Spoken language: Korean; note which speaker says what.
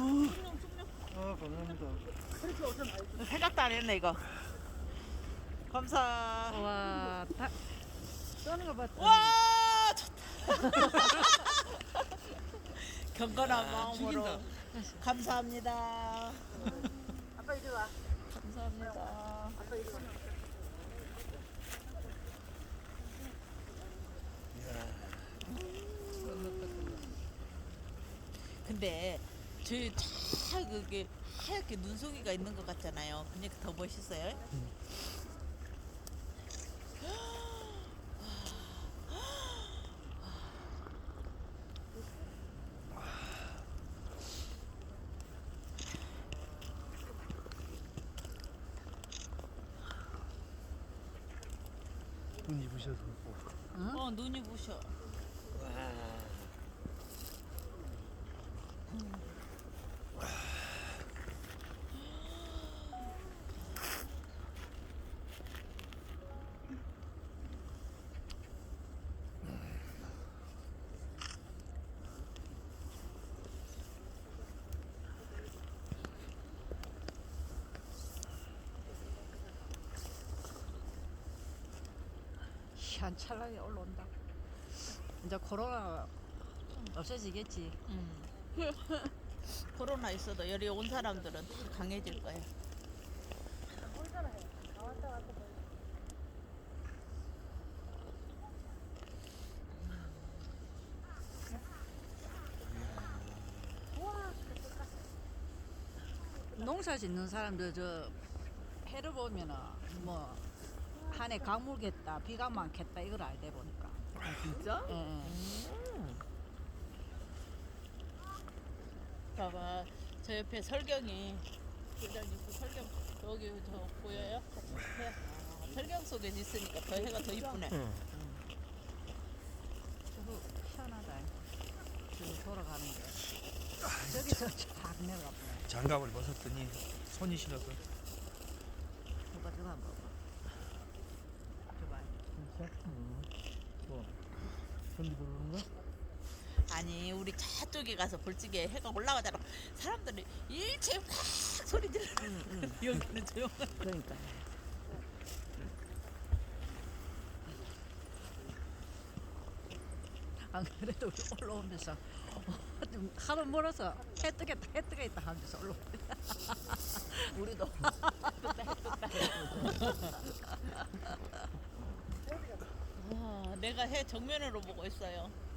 Speaker 1: 아 감사합니다.
Speaker 2: 생각도 안 했네 이거. 감사.
Speaker 3: 와, 다, 써는 거 봤다.
Speaker 2: 와 좋다. 경건한 마음으로 감사합니다.
Speaker 3: 아빠 이리 와.
Speaker 2: 감사합니다.
Speaker 3: 아빠 이리 와.
Speaker 2: 근데 저희 다 그게 하얗게 눈송이가 있는 것 같잖아요. 그냥 더 멋있어요.
Speaker 1: 눈 입으셔서.
Speaker 2: 어 눈이 부셔.
Speaker 3: 희한찰나게 올라온다. 이제 코로나 없어지겠지.
Speaker 2: 음. 코로나 있어도 여기 온 사람들은 다 강해질 거예요.
Speaker 3: 농사 짓는 사람들 저 해를 보면은 뭐 한해 강물겠다, 비가 많겠다 이걸 알대 보니까.
Speaker 2: 진짜?
Speaker 3: 예, 예.
Speaker 2: 봐봐 저 옆에 설경이 부장님 그 설경 여기 저 보여요? 해. 아, 설경 속에 있으니까 더 해가 더 이쁘네.
Speaker 1: 응.
Speaker 3: 저거 희한하다. 저기 돌아가는 게. 저기서 쫙 내려가 보네.
Speaker 1: 장갑을 벗었더니 손이 시려서.
Speaker 3: 누가 저거 한번. 저봐.
Speaker 2: 아니 우리 저쪽에 가서 볼찌개 해가 올라가잖아. 사람들이 일체 막 소리 지르. 여기는 조용한.
Speaker 3: 그러니까. 안 그래도 우리 올라오면서 좀 하루 멀어서 해 뜨겠다 해 뜨겠다 하면서 올라오는데 우리도
Speaker 2: 아, 내가 해 정면으로 보고 있어요.